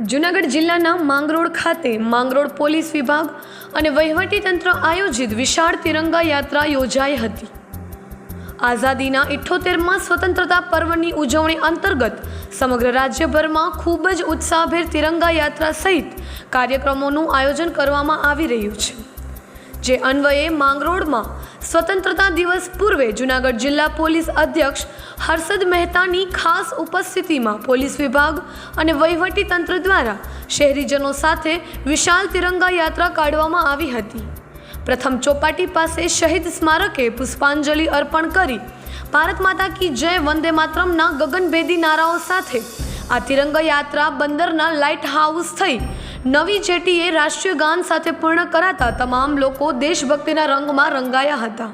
જૂનાગઢ જિલ્લાના માંગરોળ ખાતે માંગરોળ પોલીસ વિભાગ અને વહીવટીતંત્ર આયોજિત વિશાળ તિરંગા યાત્રા યોજાઈ હતી. આઝાદીના ઇઠ્ઠોતેરમાં સ્વતંત્રતા પર્વની ઉજવણી અંતર્ગત સમગ્ર રાજ્યભરમાં ખૂબ જ ઉત્સાહભેર તિરંગા યાત્રા સહિત કાર્યક્રમોનું આયોજન કરવામાં આવી રહ્યું છે. જે અન્વયે માંગરોળમાં સ્વતંત્રતા દિવસ પૂર્વે જૂનાગઢ જિલ્લા પોલીસ અધ્યક્ષ હર્ષદ મહેતાની ખાસ ઉપસ્થિતિમાં પોલીસ વિભાગ અને વહીવટી તંત્ર દ્વારા શહેરીજનો સાથે વિશાળ તિરંગા યાત્રા કાઢવામાં આવી હતી. પ્રથમ ચોપાટી પાસે શહીદ સ્મારકે પુષ્પાંજલિ અર્પણ કરી ભારત માતા કી જય વંદે માતરમના ગગનભેદી નારાઓ સાથે આ તિરંગા યાત્રા બંદરના લાઇટ હાઉસ થઈ નવી જેટીએ રાષ્ટ્રીય ગાન સાથે પૂર્ણ કરાતા તમામ લોકો દેશભક્તિના રંગમાં રંગાયા હતા.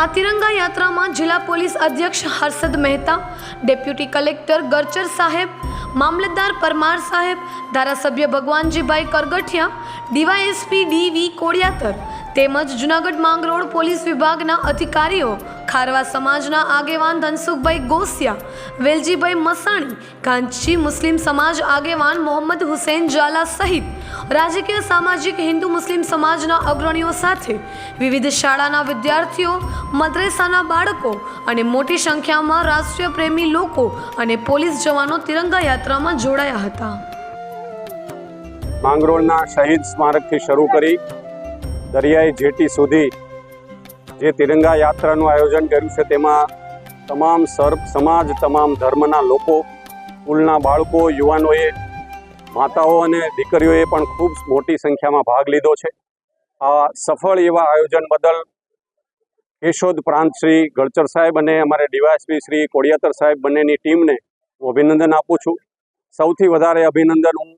આ તિરંગા યાત્રામાં જિલ્લા પોલીસ અધ્યક્ષ હર્ષદ મહેતા, ડેપ્યુટી કલેક્ટર ગરચર સાહેબ, મામલતદાર પરમાર સાહેબ, ધારાસભ્ય Bhagwanjibhai Kargathiya, DYSP D V Kodiyatar તેમજ જૂનાગઢ માંગરોળ પોલીસ વિભાગના અધિકારીઓ, ખારવા સમાજના આગેવાન ધનસુખભાઈ ગોસિયા, વેલજીભાઈ મસાણી કાંચી મુસ્લિમ સમાજ આગેવાન મોહમ્મદ હુસેન ઝાલા સહિત રાજકીય સામાજિક હિન્દુ મુસ્લિમ સમાજના અગ્રણીઓ સાથે વિવિધ શાળાના વિદ્યાર્થીઓ, મદ્રેસાના બાળકો અને મોટી સંખ્યામાં રાષ્ટ્રીય પ્રેમી લોકો અને પોલીસ જવાનો તિરંગા યાત્રામાં જોડાયા હતા. માંગરોળના શહીદ સ્મારકથી શરૂ કરી દરિયાઈ જેટી સુધી જે તિરંગા યાત્રાનું આયોજન કર્યું છે, તેમાં તમામ સર્પ, સમાજ, તમામ ધર્મના લોકો, સ્કૂલના બાળકો, યુવાનોએ, માતાઓ અને દીકરીઓએ પણ ખૂબ મોટી સંખ્યામાં ભાગ લીધો છે. આ સફળ એવા આયોજન બદલ કેશોદ પ્રાંત શ્રી ગળચર સાહેબ અને અમારે ડીવાયસપી શ્રી કોડિયાતર સાહેબ બંનેની ટીમને હું અભિનંદન આપું છું. સૌથી વધારે અભિનંદન હું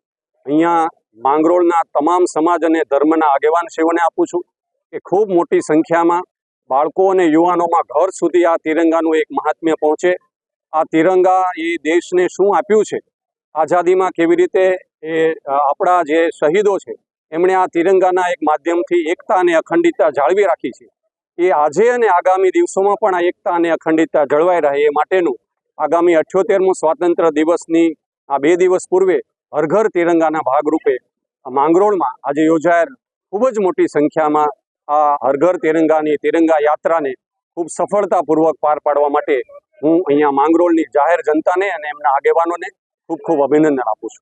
અહીંયા માંગરોળના તમામ સમાજ અને ધર્મના આગેવાન શ્રીઓને આપું છું કે ખૂબ મોટી સંખ્યામાં બાળકો અને યુવાનોમાં ઘર સુધી આ તિરંગાનું એક મહાત્મ્ય પહોંચે. આ તિરંગા એ દેશને શું આપ્યું છે? આઝાદીમાં કેવી રીતે એ આપણા જે શહીદો છે, એમણે આ તિરંગાના એક માધ્યમથી એકતા અને અખંડિતતા જાળવી રાખી છે. એ આજે અને આગામી દિવસોમાં પણ આ એકતા અને અખંડિતતા જળવાઈ રહે એ માટેનું આગામી અઠ્યોતેરમો સ્વાતંત્ર્ય દિવસની આ બે દિવસ પૂર્વે હરઘર તિરંગાના ભાગરૂપે માંગરોળમાં આજે યોજાયેલ ખૂબ જ મોટી સંખ્યામાં આ હરઘર તિરંગાની તિરંગા યાત્રાને ખૂબ સફળતાપૂર્વક પાર પાડવા માટે હું અહીંયા માંગરોળની જાહેર જનતાને અને એમના આગેવાનોને ખૂબ ખૂબ અભિનંદન આપું છું.